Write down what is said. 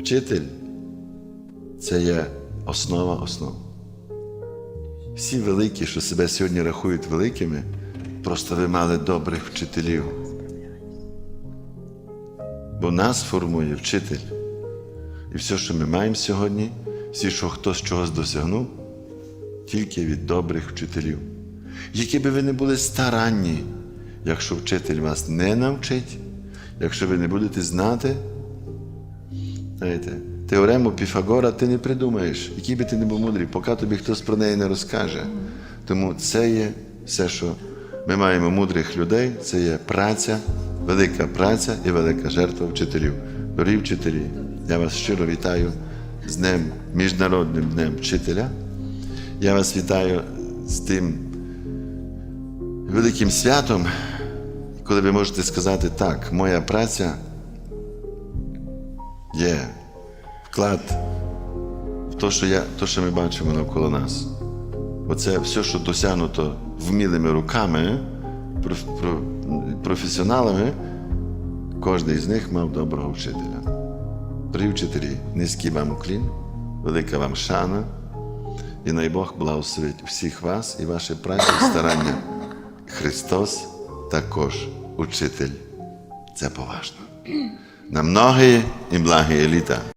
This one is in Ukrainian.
Вчитель це є основа основ. Всі великі, що себе сьогодні рахують великими, просто ви мали добрих вчителів. Бо нас формує вчитель. І все, що ми маємо сьогодні, всі, що хтось чогось досягнув, тільки від добрих вчителів. Які би ви не були старанні, якщо вчитель вас не навчить, якщо ви не будете знати, знаєте, теорему Піфагора ти не придумаєш, який би ти не був мудрий, поки тобі хтось про неї не розкаже. Тому це є все, що ми маємо мудрих людей, це є праця, велика праця і велика жертва вчителів. Дорогі вчителі, я вас щиро вітаю з Днем, Міжнародним днем вчителя. Я вас вітаю з тим великим святом, коли ви можете сказати так, моя праця є вклад в те, що, я, то, що ми бачимо навколо нас. Оце все, що досягнуто вмілими руками, проф- про- професіоналами, кожен із них мав доброго вчителя. Дорогі вчителі, низький вам уклін, велика вам шана, і най Бог благословить всіх вас і ваші праці старання. Христос також учитель. Це поважно. На многие и благие літа.